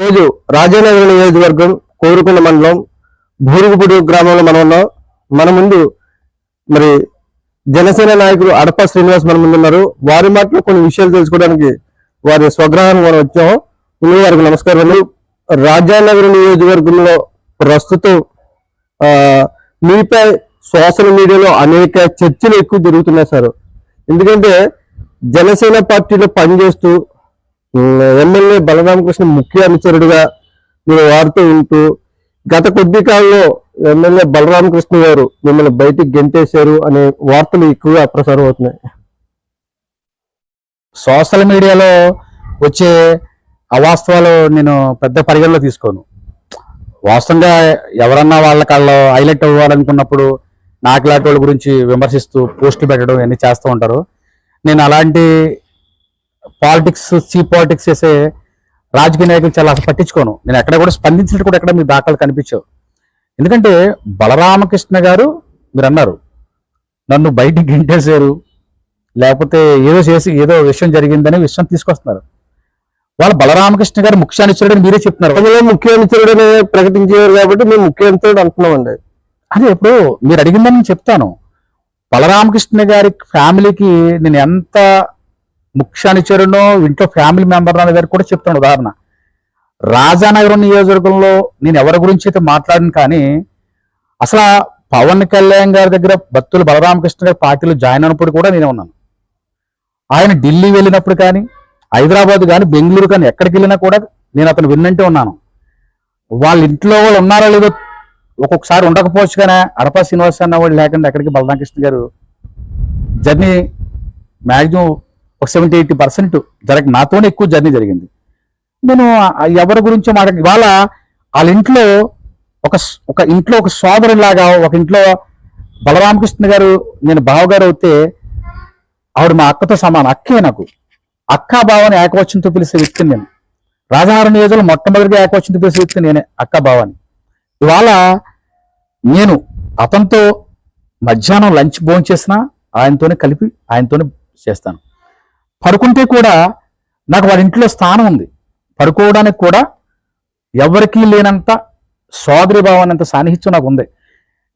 రోజు రాజానగర్ నియోజకవర్గం కోరుకున్న మండలం భూరుగుపూడి గ్రామంలో మనం ఉన్నాం. మన ముందు మరి జనసేన నాయకులు అడప శ్రీనివాస్ మన ముందు ఉన్నారు. వారి మాటలో కొన్ని విషయాలు తెలుసుకోవడానికి వారి స్వగ్రహానికి మనం వచ్చాం. ముందు వారికి నమస్కారాలు రాజానగర్ నియోజకవర్గంలో ప్రస్తుతం మీపై సోషల్ మీడియాలో అనేక చర్చలు ఎక్కువ జరుగుతున్నాయి సార్. ఎందుకంటే జనసేన పార్టీలో పనిచేస్తూ ఎమ్మెల్యే బలరామకృష్ణ ముఖ్య అనుచరుడుగా మీరు వాడుతూ ఉంటూ గత కొద్ది కాలంలో ఎమ్మెల్యే బలరామకృష్ణ గారు మిమ్మల్ని బయటికి గెంటేశారు అనే వార్తలు ఎక్కువగా ప్రసారం అవుతున్నాయి. సోషల్ మీడియాలో వచ్చే అవాస్తవాలు నేను పెద్ద పరిగణలో తీసుకోను. వాస్తవంగా ఎవరన్నా వాళ్ళ కాళ్ళు హైలైట్ అవ్వాలనుకున్నప్పుడు నాకు లాంటి వాళ్ళ గురించి విమర్శిస్తూ పోస్టులు పెట్టడం ఇవన్నీ చేస్తూ ఉంటారు. నేను అలాంటి పాలిటిక్స్ చీప్ పాలిటిక్స్ చేసే రాజకీయ నాయకులు చాలా అసలు పట్టించుకోను. నేను ఎక్కడ కూడా స్పందించినట్టు కూడా ఎక్కడ మీకు దాఖలు కనిపించవు. ఎందుకంటే బలరామకృష్ణ గారు మీరు అన్నారు నన్ను బయటికి గింటేశారు లేకపోతే ఏదో చేసి ఏదో విషయం జరిగిందనే విషయం తీసుకొస్తున్నారు. వాళ్ళు బలరామకృష్ణ గారు ముఖ్యానుచరుడు అని మీరే చెప్తున్నారు. అందులో ముఖ్య అనుచరుడని ప్రకటించారు కాబట్టి మేము ముఖ్య అనుచరుడు అంటున్నామండి. అదే ఇప్పుడు మీరు అడిగిందని నేను చెప్తాను. బలరామకృష్ణ గారి ఫ్యామిలీకి నేను ఎంత ముఖ్యానుచరునో ఇంట్లో ఫ్యామిలీ మెంబర్ అనే దగ్గర కూడా చెప్తాను ఉదాహరణ. రాజానగరం నియోజకవర్గంలో నేను ఎవరి గురించి అయితే మాట్లాడను కానీ అసలు పవన్ కళ్యాణ్ గారి దగ్గర భక్తులు బలరామకృష్ణ గారి పార్టీలో జాయిన్ అయినప్పుడు కూడా నేనే ఉన్నాను. ఆయన ఢిల్లీ వెళ్ళినప్పుడు కానీ హైదరాబాద్ కానీ బెంగళూరు కానీ ఎక్కడికి వెళ్ళినా కూడా నేను అతను విన్నంటే ఉన్నాను. వాళ్ళ ఇంట్లో వాళ్ళు ఉన్నారో లేదో ఒక్కొక్కసారి ఉండకపోవచ్చు కానీ అరపా శ్రీనివాస్ అన్న వాళ్ళు లేకుండా ఎక్కడికి బలరామకృష్ణ గారు జర్నీ మ్యాక్సిమం ఒక సెవెంటీ ఎయిటీ పర్సెంట్ జరగ నాతోనే ఎక్కువ జర్నీ జరిగింది. నేను ఎవరి గురించో మాట ఇవాళ వాళ్ళ ఇంట్లో ఒక ఒక ఇంట్లో ఒక సోదరులాగా ఒక ఇంట్లో బలరామకృష్ణ గారు నేను బావగారు అయితే ఆవిడ మా అక్కతో సమానం అక్కే నాకు. అక్క బావని ఏకవచనంతో పిలిచే వ్యక్తిని నేను. రాజానగరం నియోజకవర్గంలో మొట్టమొదటిగా ఏకవచనంతో పిలిచే వ్యక్తిని నేనే అక్క బావని. ఇవాళ నేను అతనితో మధ్యాహ్నం లంచ్ భోజనం చేసిన ఆయనతోనే కలిపి ఆయనతోనే చేస్తాను. పడుకుంటే కూడా నాకు వాడి ఇంట్లో స్థానం ఉంది. పడుకోవడానికి కూడా ఎవరికీ లేనంత సోదరి భావనంత సాన్నిహిత్యం నాకు ఉంది.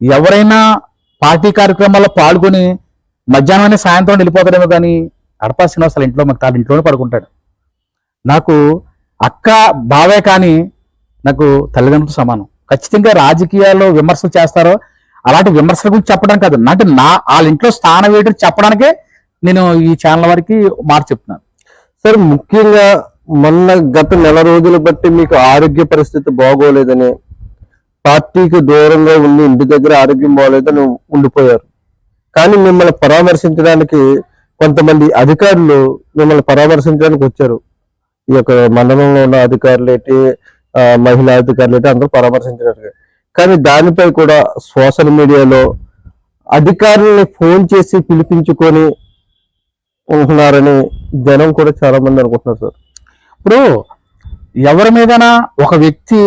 ఎవరైనా పార్టీ కార్యక్రమాల్లో పాల్గొని మధ్యాహ్నమే సాయంత్రం వెళ్ళిపోతాడేమో కానీ అడపా శ్రీనివాస్ వాళ్ళ ఇంట్లో మాకు తాను ఇంట్లోనే పడుకుంటాడు. నాకు అక్క బావే కానీ నాకు తల్లిదండ్రులతో సమానం. ఖచ్చితంగా రాజకీయాల్లో విమర్శలు చేస్తారో అలాంటి విమర్శల గురించి చెప్పడం కాదు. అంటే నా వాళ్ళ ఇంట్లో స్థానం వేయడం చెప్పడానికే నేను ఈ ఛానల్ వారికి మార్చి చెప్తున్నాను. సార్ ముఖ్యంగా మొన్న గత నెల రోజులు బట్టి మీకు ఆరోగ్య పరిస్థితి బాగోలేదని పార్టీకి దూరంగా ఉండి ఇంటి దగ్గర ఆరోగ్యం బాగోలేదని ఉండిపోయారు. కానీ మిమ్మల్ని పరామర్శించడానికి కొంతమంది అధికారులు మిమ్మల్ని పరామర్శించడానికి వచ్చారు. ఈ యొక్క మండలంలో ఉన్న అధికారులు ఏంటి మహిళా అధికారులు ఏంటి అందరూ పరామర్శించడానికి. కానీ దానిపై కూడా సోషల్ మీడియాలో అధికారుల్ని ఫోన్ చేసి పిలిపించుకొని ఉంటున్నారని జనం కూడా చాలా మంది అనుకుంటున్నారు సార్. ఇప్పుడు ఎవరి మీదైనా ఒక వ్యక్తి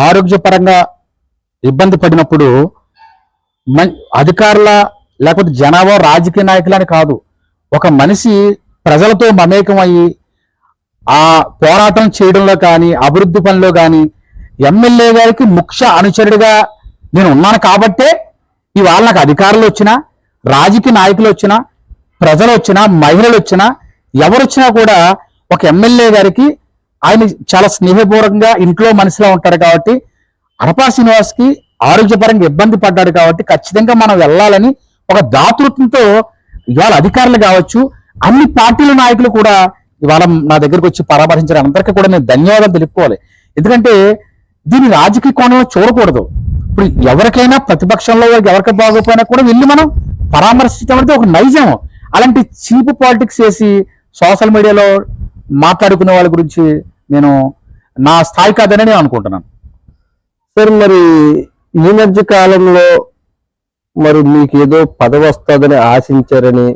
ఆరోగ్యపరంగా ఇబ్బంది పడినప్పుడు మన్- అధికారుల లేకపోతే జనాభా రాజకీయ నాయకులని కాదు ఒక మనిషి ప్రజలతో మమేకం అయ్యి ఆ పోరాటం చేయడంలో కానీ అభివృద్ధి పనిలో కానీ ఎమ్మెల్యే గారికి ముఖ్య అనుచరుడిగా నేను ఉన్నాను కాబట్టే ఇవాళ నాకు అధికారులు వచ్చినా రాజకీయ నాయకులు వచ్చినా ప్రజలు వచ్చినా మహిళలు వచ్చినా ఎవరొచ్చినా కూడా ఒక ఎమ్మెల్యే గారికి ఆయన చాలా స్నేహపూర్వకంగా ఇంట్లో మనిషిలా ఉంటాడు కాబట్టి అరపా శ్రీనివాస్కి ఆరోగ్యపరంగా ఇబ్బంది పడ్డాడు కాబట్టి ఖచ్చితంగా మనం వెళ్ళాలని ఒక దాతృత్వంతో ఇవాళ అధికారులు కావచ్చు అన్ని పార్టీల నాయకులు కూడా ఇవాళ నా దగ్గరకు వచ్చి పరామర్శించిన అందరికీ కూడా నేను ధన్యవాదాలు తెలుపుకోవాలి. ఎందుకంటే దీన్ని రాజకీయ కోణంలో చూడకూడదు. ఇప్పుడు ఎవరికైనా ప్రతిపక్షంలో ఎవరికి బాగోపోయినా కూడా వెళ్ళి మనం పరామర్శించడం అనేది ఒక నైజం. అలాంటి చీప్ పాలిటిక్స్ చేసి సోషల్ మీడియాలో మాట్లాడుకునే వాళ్ళ గురించి నేను నా స్థాయి కాదని నేను అనుకుంటున్నాను. సార్ మరి ఈ మధ్య కాలంలో మరి మీకు ఏదో పదవి వస్తుందని ఆశించారని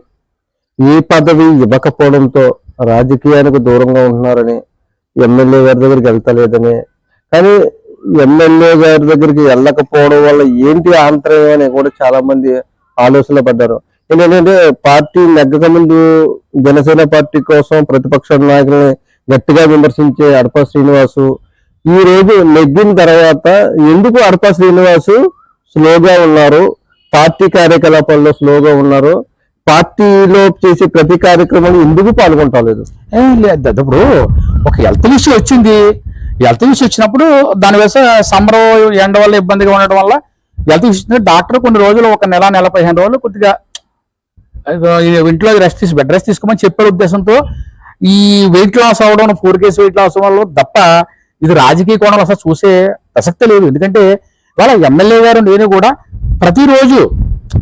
ఏ పదవి ఇవ్వకపోవడంతో రాజకీయానికి దూరంగా ఉంటున్నారని ఎమ్మెల్యే గారి దగ్గరికి వెళ్తలేదని కానీ ఎమ్మెల్యే గారి దగ్గరికి వెళ్ళకపోవడం వల్ల ఏంటి ఆంతర్యం అని కూడా చాలా మంది ఆలోచన పడ్డారు. ఏంటంటే పార్టీ నెగ్గక ముందు జనసేన పార్టీ కోసం ప్రతిపక్ష నాయకుల్ని గట్టిగా విమర్శించే అడప శ్రీనివాసు. ఈ రోజు నెగ్గిన తర్వాత ఎందుకు అడప శ్రీనివాసు స్లోగా ఉన్నారు? పార్టీ కార్యకలాపాల్లో స్లోగా ఉన్నారు. పార్టీలో చేసే ప్రతి కార్యక్రమంలో ఎందుకు పాల్గొంటలేదు ఏ లేదు ఇప్పుడు ఒక హెల్త్ ఇష్యూ వచ్చింది. హెల్త్ ఇష్యూ వచ్చినప్పుడు దాని వేసే సమ్మర్ ఎండ వల్ల ఇబ్బందిగా ఉండటం వల్ల హెల్త్ ఇష్యూ డాక్టర్ కొన్ని రోజులు ఒక నెల నెల పదిహేను రోజులు కొద్దిగా ఇంట్లో రెస్ట్ తీసి బెడ్ రెస్ట్ తీసుకోమని చెప్పే ఉద్దేశంతో. ఈ వెయిట్ లాస్ అవడం ఫోర్ కేస్ వెయిట్ లాస్ వల్ల తప్ప ఇది రాజకీయ కోణం అసలు చూసే ప్రసక్తే లేదు. ఎందుకంటే వాళ్ళ ఎమ్మెల్యే గారు నేను కూడా ప్రతిరోజు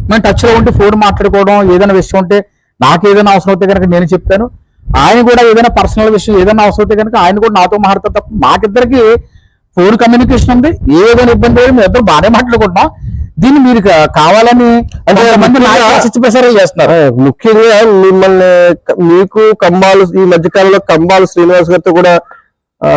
మేము టచ్లో ఉంటే ఫోన్ మాట్లాడుకోవడం ఏదైనా విషయం ఉంటే నాకు ఏదైనా అవసరం అయితే కనుక నేను చెప్తాను. ఆయన కూడా ఏదైనా పర్సనల్ విషయం ఏదైనా అవసరం అయితే కనుక ఆయన కూడా నాతో మాట్లాడతారు తప్ప మాకిద్దరికి ఫోన్ కమ్యూనికేషన్ ఉంది. ఏదైనా ఇబ్బంది లేదు మేము ఇద్దరు బాగానే మాట్లాడుకుంటున్నాం. దీన్ని మీరు కావాలని అంటే చేస్తున్నారు. ముఖ్యంగా మిమ్మల్ని మీకు కంబాలు ఈ మధ్య కాలంలో కంబాలు శ్రీనివాస్ గారితో కూడా ఆ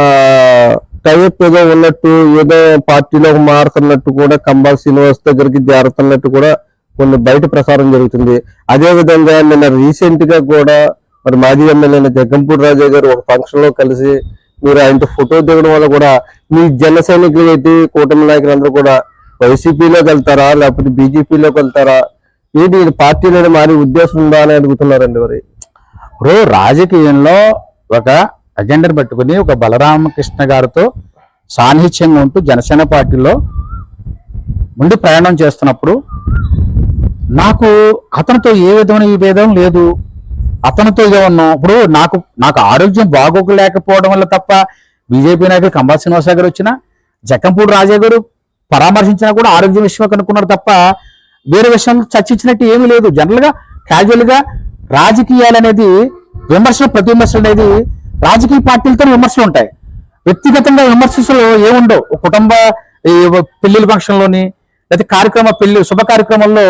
టైప్ ఏదో ఉన్నట్టు ఏదో పార్టీలో మారుతున్నట్టు కూడా కంబాల శ్రీనివాస్ దగ్గరికి చేరుతున్నట్టు కూడా కొన్ని బయట ప్రసారం జరుగుతుంది. అదే విధంగా నిన్న రీసెంట్గా కూడా మరి మాజీ ఎమ్మెల్యే జగంపూడి రాజా గారు ఒక ఫంక్షన్లో కలిసి మీరు ఆయనతో ఫోటో దిగడం వల్ల కూడా మీ జన సైనికులు ఏంటి కూటమి నాయకులందరూ కూడా వైసీపీలోకి వెళ్తారా? లేకపోతే బీజేపీలోకి వెళ్తారా? ఏంటి ఇది పార్టీలోనే ఉద్దేశం ఉందా అని అడుగుతున్నారండి మరి. ఇప్పుడు రాజకీయంలో ఒక అజెండాను పట్టుకుని ఒక బలరామకృష్ణ గారితో సాన్నిహిత్యంగా ఉంటూ జనసేన పార్టీలో ఉండి ప్రయాణం చేస్తున్నప్పుడు నాకు అతనితో ఏ విధమైన విభేదం లేదు. అతనితో ఇదే ఉన్నాం ఇప్పుడు నాకు నాకు ఆరోగ్యం బాగోక లేకపోవడం వల్ల తప్ప బీజేపీ నాయకులు కంబా శ్రీనివాస గారు వచ్చినా జక్కంపూడి రాజా గారు పరామర్శించినా కూడా ఆరోగ్యం విషయం కనుక్కున్నారు తప్ప వేరే విషయం చర్చించినట్టు ఏమీ లేదు. జనరల్గా క్యాజువల్గా రాజకీయాలు అనేది విమర్శలు ప్రతి విమర్శలు అనేది రాజకీయ పార్టీలతో విమర్శలు ఉంటాయి. వ్యక్తిగతంగా విమర్శలు ఏముండవు. ఒక కుటుంబ ఈ ఫంక్షన్లోని లేదా కార్యక్రమ పెళ్ళి శుభ కార్యక్రమంలో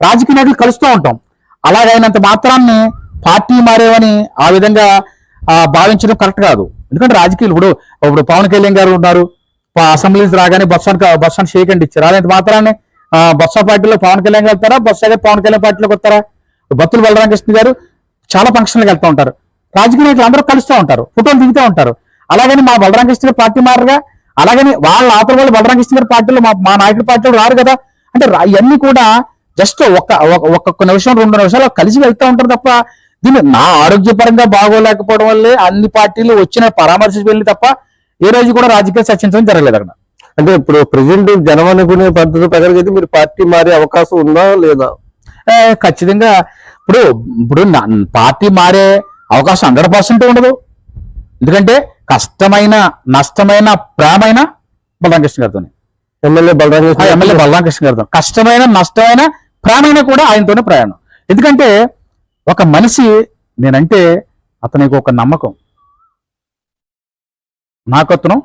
రాజకీయ నాయకులు కలుస్తూ ఉంటాం. అలాగైనంత మాత్రాన్ని పార్టీ మారేవని ఆ విధంగా భావించడం కరెక్ట్ కాదు. ఎందుకంటే రాజకీయాలు ఇప్పుడు ఇప్పుడు పవన్ కళ్యాణ్ గారు ఉన్నారు. అసెంబ్లీస్ రాగానే బస్ రాగానే బస్సాన్ బస్సాన్ షేక్ అండ్ ఇచ్చారు. అలాంటి మాత్రాన్ని? బొత్స పార్టీలో పవన్ కళ్యాణ్ వెళ్తారా బొత్స గారు పవన్ కళ్యాణ్ పార్టీలోకి వస్తారా? బత్తులు బలరామకృష్ణ గారు చాలా ఫంక్షన్లకు వెళ్తూ ఉంటారు. రాజకీయ నాయకులు అందరూ కలుస్తూ ఉంటారు. ఫోటోలు దిగుతూ ఉంటారు. అలాగని మా బలరామకృష్ణ గారు పార్టీ మారగా అలాగని వాళ్ళ ఆతల వాళ్ళు బలరామకృష్ణ గారి పార్టీలో మా మా నాయకుడి పార్టీలో రారు కదా. అంటే ఇవన్నీ కూడా జస్ట్ ఒక్క ఒక- ఒక్కొక్క నిమిషం రెండు నిమిషాలు కలిసి వెళ్తూ ఉంటారు తప్ప దీన్ని నా ఆరోగ్యపరంగా బాగోలేకపోవడం వల్లే అన్ని పార్టీలు వచ్చిన పరామర్శించి వెళ్ళి తప్ప ఏ రోజు కూడా రాజకీయ చర్చించడం జరగలేదు అక్కడ. అంటే ఇప్పుడు ప్రెసిడెంట్ జనం అనుకునే పద్ధతి ప్రకారం అయితే మీరు పార్టీ మారే అవకాశం ఉందా లేదా? ఖచ్చితంగా. ఇప్పుడు ఇప్పుడు పార్టీ మారే అవకాశం హండ్రెడ్ పర్సెంట్ ఉండదు. ఎందుకంటే కష్టమైన నష్టమైన ప్రేమైన బలరామకృష్ణ గారితో ఎమ్మెల్యే బలరాం ఆ ఎమ్మెల్యే బలరామకృష్ణ గారితో. కష్టమైన నష్టమైన ప్రేమైన కూడా ఆయనతోనే ప్రయాణం. ఎందుకంటే ఒక మనిషి నేనంటే అతనికి ఒక నమ్మకం. నాకు అతను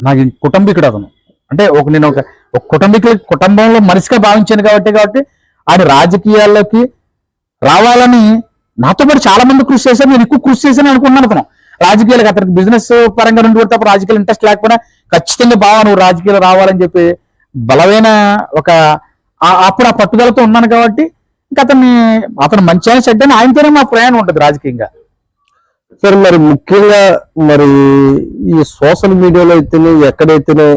నా కుటుంబీకుడు అతను అంటే ఒక నేను ఒక ఒక కుటుంబంలో మనిషిగా భావించాను కాబట్టి కాబట్టి ఆయన రాజకీయాల్లోకి రావాలని నాతో పాటు చాలా మంది కృషి చేశారు. నేను ఎక్కువ కృషి చేశాను అనుకున్నాను అతను. రాజకీయాలకు అతనికి బిజినెస్ పరంగా నుండి కూడా తప్ప రాజకీయాలు ఇంట్రెస్ట్ లేకపోయినా ఖచ్చితంగా బాగా నువ్వు రాజకీయాలు రావాలని చెప్పి బలమైన ఒక అప్పుడు ఆ పట్టుదలతో ఉన్నాను కాబట్టి ఇంకా అతన్ని అతను మంచి అయినా చెడ్డని ఆయనతోనే మా ప్రయాణం ఉంటుంది రాజకీయంగా. సార్ మరి ముఖ్యంగా మరి ఈ సోషల్ మీడియాలో అయితేనే ఎక్కడైతేనే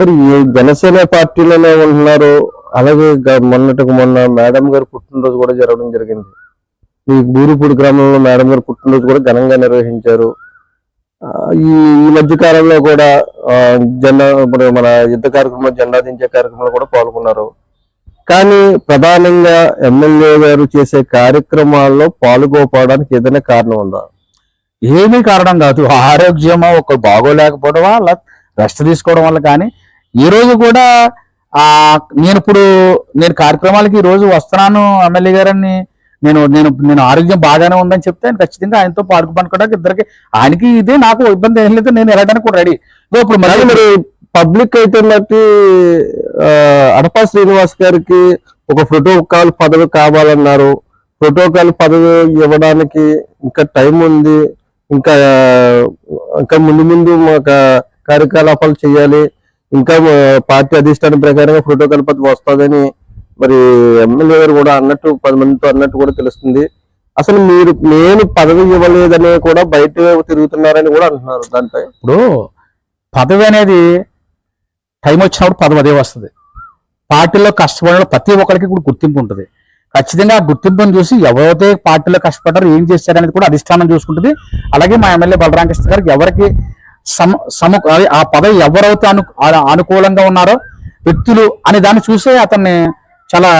మరి జనసేన పార్టీలోనే ఉంటున్నారు అలాగే మొన్నటికి మొన్న మేడం గారు పుట్టినరోజు కూడా జరగడం జరిగింది. ఈ బూరుపూడి గ్రామంలో మేడం గారు పుట్టినరోజు కూడా ఘనంగా నిర్వహించారు. ఈ ఈ మధ్య కాలంలో కూడా జెండా మన యుద్ధ కార్యక్రమంలో జెండా దించే కార్యక్రమంలో కూడా పాల్గొన్నారు. కానీ ప్రధానంగా ఎమ్మెల్యే గారు చేసే కార్యక్రమాల్లో పాల్గొపోవడానికి ఏదైనా కారణం ఉందా? ఏమీ కారణం కాదు. ఆరోగ్యమా ఒక బాగోలేకపోవడం వల్ల రెస్ట్ తీసుకోవడం వల్ల కానీ. ఈరోజు కూడా ఆ నేను ఇప్పుడు నేను కార్యక్రమాలకి ఈరోజు వస్తున్నాను ఎమ్మెల్యే గారని. నేను నేను నేను ఆరోగ్యం బాగానే ఉందని చెప్తే ఖచ్చితంగా ఆయనతో పార్కు పనుకోవడానికి ఇద్దరికి ఆయనకి ఇదే నాకు ఇబ్బంది ఏం లేదు నేను వెళ్ళడానికి కూడా రెడీ. ఇప్పుడు మరి మరి పబ్లిక్ అయితే మట్టి అడపా శ్రీనివాస్ గారికి ఒక ప్రోటోకాల్ పదవి కావాలన్నారు. ప్రోటోకాల్ పదవి ఇవ్వడానికి ఇంకా టైం ఉంది. ఇంకా ఇంకా ముందు ముందు మాకు కార్యకలాపాలు చేయాలి. ఇంకా పార్టీ అధిష్టానం ప్రకారంగా ఫోటో పదవి వస్తుందని మరి ఎమ్మెల్యే గారు కూడా అన్నట్టు పది మందితో అన్నట్టు కూడా తెలుస్తుంది. అసలు మీరు నేను పదవి ఇవ్వలేదని కూడా బయట తిరుగుతున్నారని కూడా అంటున్నారు దానిపై ఇప్పుడు పదవి అనేది టైం వచ్చినప్పుడు పదవి అదే వస్తుంది. పార్టీలో కష్టపడిన ప్రతి ఒక్కరికి కూడా గుర్తింపు ఉంటుంది. ఖచ్చితంగా గుర్తింపును చూసి ఎవరైతే పార్టీలో కష్టపడ్డారో ఏం చేశారనేది కూడా అధిష్టానం చూసుకుంటుంది. అలాగే మా ఎమ్మెల్యే బలరామకృష్ణ గారికి ఎవరికి సమ సమ ఆ పదవి ఎవరైతే అను అనుకూలంగా ఉన్నారో వ్యక్తులు అనే దాన్ని చూసే అతన్ని చాలా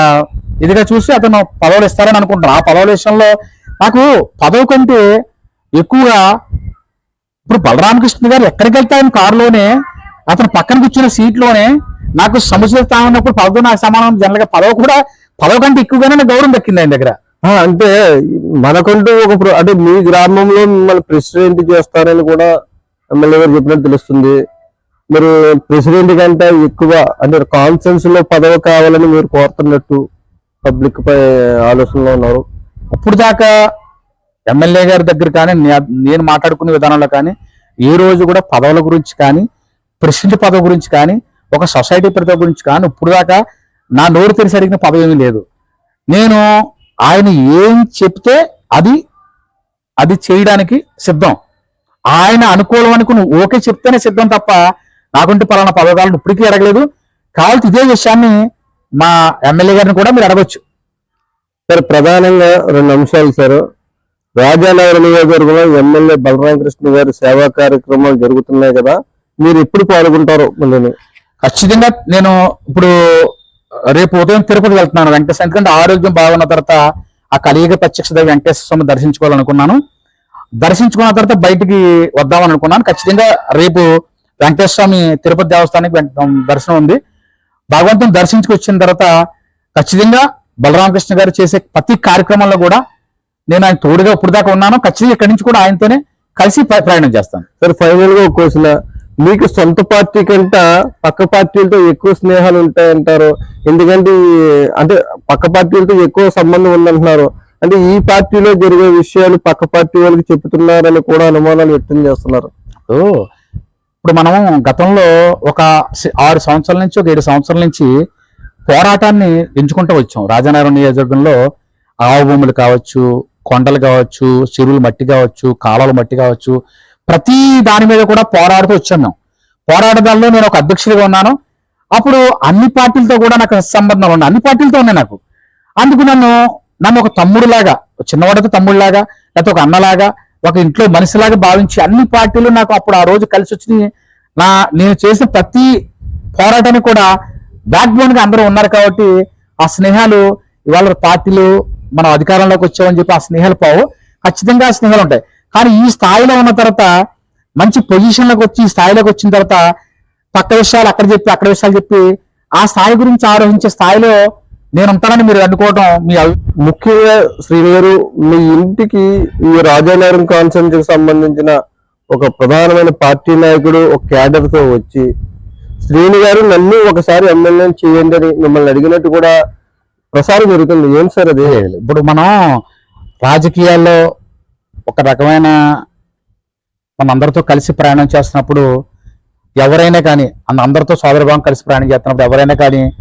ఇదిగా చూసి అతను పదవులు ఇస్తారని అనుకుంటున్నాను ఆ పదవుల విషయంలో నాకు పదవి కంటే ఎక్కువగా ఇప్పుడు బలరామకృష్ణ గారు ఎక్కడికి వెళ్తే ఆయన కారులోనే అతను పక్కన కూర్చున్న సీట్లోనే నాకు సముచిత స్థానం ఉన్నప్పుడు పదవి నాకు సమానం జనరల్గా పదవి కూడా పదవి కంటే ఎక్కువగానే నాకు గౌరవం దక్కింది ఆయన దగ్గర. అంటే మనకంటూ ఒక అంటే మీ గ్రామంలో మిమ్మల్ని ప్రెసిడెంట్ చేస్తారని కూడా ఎమ్మెల్యే గారు చెప్పినట్టు తెలుస్తుంది. మీరు ప్రెసిడెంట్ కంటే ఎక్కువ అంటే కాన్ఫరెన్స్లో పదవి కావాలని మీరు కోరుతున్నట్టు పబ్లిక్ పై ఆలోచనలో ఉన్నారు. ఇప్పుడు దాకా ఎమ్మెల్యే గారి దగ్గర కానీ నేను మాట్లాడుకునే విధానంలో కానీ ఏ రోజు కూడా పదవుల గురించి కానీ ప్రెసిడెంట్ పదవి గురించి కానీ ఒక సొసైటీ పదవి గురించి కానీ ఇప్పుడు దాకా నా నోరు తెరిసి అడిగిన పదవి ఏమీ లేదు. నేను ఆయన ఏం చెప్తే అది అది చేయడానికి సిద్ధం. ఆయన అనుకూలం అనుకుని ఓకే చెప్తేనే సిద్ధం తప్ప నాకుంటే పలానా పదవి కావాలని ఇప్పటికీ అడగలేదు. కావాల్సి ఇదే విషయాన్ని మా ఎమ్మెల్యే గారిని కూడా మీరు అడగొచ్చు. సార్ ప్రధానంగా రెండు అంశాలు సార్. రాజానగర నియోజకవర్గంలో ఎమ్మెల్యే బలరామకృష్ణ గారి సేవా కార్యక్రమాలు జరుగుతున్నాయి కదా మీరు ఎప్పుడు పాల్గొంటారు మళ్ళీ ఖచ్చితంగా నేను ఇప్పుడు రేపు ఉదయం తిరుపతి వెళ్తున్నాను వెంకటేశ్వర ఎందుకంటే ఆరోగ్యం బాగున్న తర్వాత ఆ కలియుగ ప్రత్యక్ష దేవి వెంకటేశ్వర స్వామి దర్శించుకోవాలనుకున్నాను. దర్శించుకున్న తర్వాత బయటికి వద్దామని అనుకున్నాను. ఖచ్చితంగా రేపు వెంకటేశ్వర స్వామి తిరుపతి దేవస్థానానికి దర్శనం ఉంది. భగవంతుని దర్శించుకొచ్చిన తర్వాత ఖచ్చితంగా బలరామకృష్ణ గారు చేసే ప్రతి కార్యక్రమంలో కూడా నేను ఆయన తోడుగా ఇప్పుడు దాకా ఉన్నాను. ఖచ్చితంగా ఇక్కడి నుంచి కూడా ఆయనతోనే కలిసి ప్ర- ప్రయాణం చేస్తాను. సార్ ఫైనల్గా మీకు సొంత పార్టీ కంట పక్క పార్టీలతో ఎక్కువ స్నేహాలు ఉంటాయంటారు. ఎందుకంటే అంటే పక్క పార్టీలతో ఎక్కువ సంబంధం ఉందంటున్నారు. అంటే ఈ పార్టీలో జరిగే విషయాలు పక్క పార్టీ వాళ్ళకి చెప్తున్నారని కూడా అనుమానాలు వ్యక్తం చేస్తున్నారు. ఇప్పుడు మనం గతంలో ఒక ఆరు సంవత్సరాల నుంచి ఒక ఏడు సంవత్సరాల నుంచి పోరాటాన్ని ఎంచుకుంటూ వచ్చాం. రాజానగరం నియోజకవర్గంలో ఆవు భూములు కావచ్చు కొండలు కావచ్చు చెరువులు మట్టి కావచ్చు కాలాలు మట్టి కావచ్చు ప్రతి దాని మీద కూడా పోరాడుతూ వచ్చాను. పోరాడదాల్లో నేను ఒక అధ్యక్షుడిగా ఉన్నాను. అప్పుడు అన్ని పార్టీలతో కూడా నాకు సంబంధం ఉన్నాయి అన్ని పార్టీలతో ఉన్నాయి నాకు. అందుకు నన్ను నన్ను ఒక తమ్ముడులాగా చిన్నవాడితో తమ్ముడులాగా లేకపోతే ఒక అన్నలాగా ఒక ఇంట్లో మనిషిలాగా భావించి అన్ని పార్టీలు నాకు అప్పుడు ఆ రోజు కలిసి వచ్చి నా నేను చేసిన ప్రతి పోరాటానికి కూడా బ్యాక్ బోన్గా అందరూ ఉన్నారు కాబట్టి ఆ స్నేహాలు ఇవాళ పార్టీలు మనం అధికారంలోకి వచ్చామని చెప్పి ఆ స్నేహాలు పోవు. ఖచ్చితంగా ఆ స్నేహాలు ఉంటాయి. కానీ ఈ స్థాయిలో ఉన్న తర్వాత మంచి పొజిషన్లోకి వచ్చి ఈ స్థాయిలోకి వచ్చిన తర్వాత పక్క విషయాలు అక్కడ చెప్పి అక్కడ విషయాలు చెప్పి ఆ స్థాయి గురించి ఆలోచించే స్థాయిలో నేను ఉంటానని మీరు అనుకోవడం మీ ముఖ్యంగా శ్రీని గారు మీ ఇంటికి ఈ రాజానగరం కాన్సెన్స్కి సంబంధించిన ఒక ప్రధానమైన పార్టీ నాయకుడు ఒక క్యాడర్తో వచ్చి శ్రీని గారు నన్ను ఒకసారి ఎమ్మెల్యే చేయండి అని మిమ్మల్ని అడిగినట్టు కూడా ప్రసారం జరుగుతుంది. ఏం సార్ అది? ఇప్పుడు మనం రాజకీయాల్లో ఒక రకమైన మనందరితో కలిసి ప్రయాణం చేస్తున్నప్పుడు ఎవరైనా కానీ అందరితో సోదరభావం కలిసి ప్రయాణం చేస్తున్నప్పుడు ఎవరైనా కానీ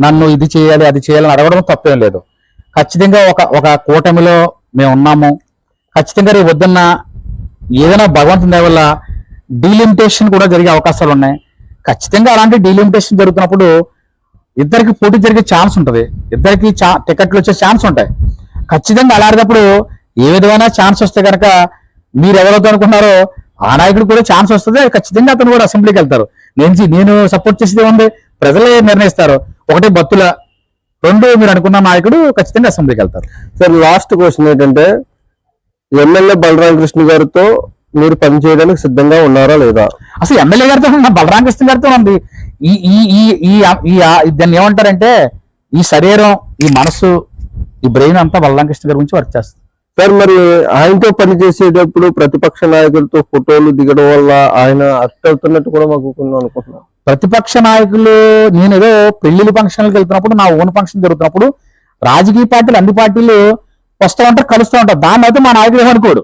నన్ను ఇది చేయాలి అది చేయాలని అడగడం తప్పేం లేదు. ఖచ్చితంగా ఒక ఒక కూటమిలో మేము ఉన్నాము. ఖచ్చితంగా రేపు వద్దన్న ఏదైనా భగవంతుని వల్ల డీలిమిటేషన్ కూడా జరిగే అవకాశాలు ఉన్నాయి. ఖచ్చితంగా అలాంటి డీలిమిటేషన్ జరుగుతున్నప్పుడు ఇద్దరికి పోటీ జరిగే ఛాన్స్ ఉంటుంది. ఇద్దరికి చా- టికెట్లు వచ్చే ఛాన్స్ ఉంటాయి. ఖచ్చితంగా అలాంటప్పుడు ఏ విధమైన ఛాన్స్ వస్తే కనుక మీరు ఎవరైతే అనుకున్నారో ఆ నాయకుడు కూడా ఛాన్స్ వస్తుంది. ఖచ్చితంగా అతను కూడా అసెంబ్లీకి వెళ్తారు. నేను నేను సపోర్ట్ చేసేది ఉంది ప్రజలే నిర్ణయిస్తారు. ఒకటి బత్తుల రెండు మీరు అనుకున్న నాయకుడు ఖచ్చితంగా అసెంబ్లీకి వెళ్తారు. సార్ లాస్ట్ క్వశ్చన్ ఏంటంటే ఎమ్మెల్యే బలరామ కృష్ణ గారితో మీరు పనిచేయడానికి సిద్ధంగా ఉన్నారా లేదా? అసలు ఎమ్మెల్యే గారితో బలరామ కృష్ణ గారితో ఉంది. ఈ ఈ ఈ దాన్ని ఏమంటారంటే ఈ శరీరం ఈ మనసు ఈ బ్రెయిన్ అంతా బలరామ కృష్ణ గారి గురించి వర్క్ చేస్తుంది. సార్ మరి ఆయనతో పని చేసేటప్పుడు ప్రతిపక్ష నాయకులతో ఫోటోలు దిగడం వల్ల ఆయన అరెస్ట్ అవుతున్నట్టు కూడా మాకు అనుకుంటున్నాం. ప్రతిపక్ష నాయకులు నేను ఏదో పెళ్ళిళ్ళ ఫంక్షన్లకు వెళ్తున్నప్పుడు నా ఓన్ ఫంక్షన్ జరుగుతున్నప్పుడు రాజకీయ పార్టీలు అన్ని పార్టీలు వస్తూ ఉంటారు కలుస్తూ ఉంటారు. దాన్ని అయితే మా నాయకుడు ఏమనుకోడు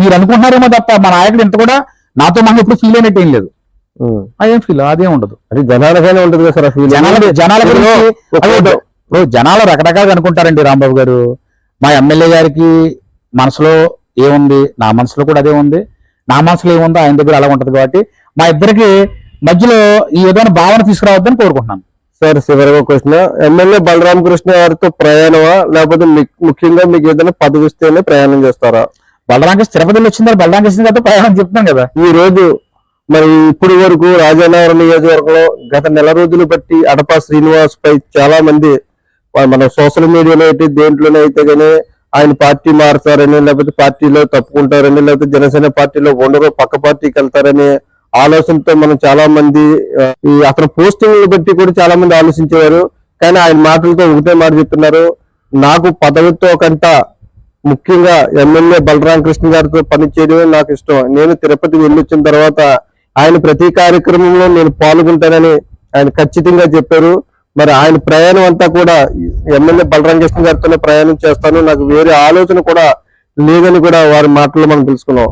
మీరు అనుకుంటున్నారేమో తప్ప మా నాయకుడు ఇంత కూడా నాతో మనం ఎప్పుడు ఫీల్ అయినట్టు ఏం లేదు. అదేం ఫీల్ అదేం ఉండదు. అది జనాలగానే ఉంటది కదా సార్. జనాల జనాల గురించి జనాలు రకరకాలుగా అనుకుంటారండి రాంబాబు గారు. మా ఎమ్మెల్యే గారికి మనసులో ఏముంది? నా మనసులో కూడా అదే ఉంది. నా మనసులో ఏముందో ఆయన దగ్గర అలా ఉంటది కాబట్టి మా ఇద్దరికి మధ్యలో ఈ విధమైన భావన తీసుకురావద్దని కోరుకుంటున్నాను. సార్ చివరిగా క్వశ్చన్ ఎమ్మెల్యే బలరామ కృష్ణ గారితో ప్రయాణమా? లేకపోతే ముఖ్యంగా మీకు ఏదైనా పదవి ఇస్తేనే ప్రయాణం చేస్తారా? బలరాంకృష్ణ తిరుపతిలో వచ్చింది బలరాంకృష్ణ గారితో ప్రయాణం చెప్తున్నాం కదా. ఈ రోజు మరి ఇప్పటి వరకు రాజానగరం నియోజకవర్గంలో గత నెల రోజులు బట్టి అడపా శ్రీనివాస్ పై చాలా మంది మన సోషల్ మీడియాలో అయితే దేంట్లోనే అయితే గానీ ఆయన పార్టీ మారుతారని లేకపోతే పార్టీలో తప్పుకుంటారని లేకపోతే జనసేన పార్టీలో ఉండరు పక్క పార్టీకి వెళ్తారని ఆలోచనతో మనం చాలా మంది ఈ అతని పోస్టింగ్లు బట్టి కూడా చాలా మంది ఆలోచించేవారు. కానీ ఆయన మాటలతో ఒకటే మాట చెప్తున్నారు నాకు పదవితో కంట ముఖ్యంగా ఎమ్మెల్యే బలరాం కృష్ణ గారితో పనిచేయడమే నాకు ఇష్టం. నేను తిరుపతి వెళ్ళొచ్చిన తర్వాత ఆయన ప్రతి కార్యక్రమంలో నేను పాల్గొంటానని ఆయన ఖచ్చితంగా చెప్పారు. మరి ఆయన ప్రయాణం అంతా కూడా ఎమ్మెల్యే బలరాం కృష్ణ గారితోనే ప్రయాణం చేస్తాను. నాకు వేరే ఆలోచన కూడా లేదని కూడా వారి మాటల్లో మనం తెలుసుకున్నాం.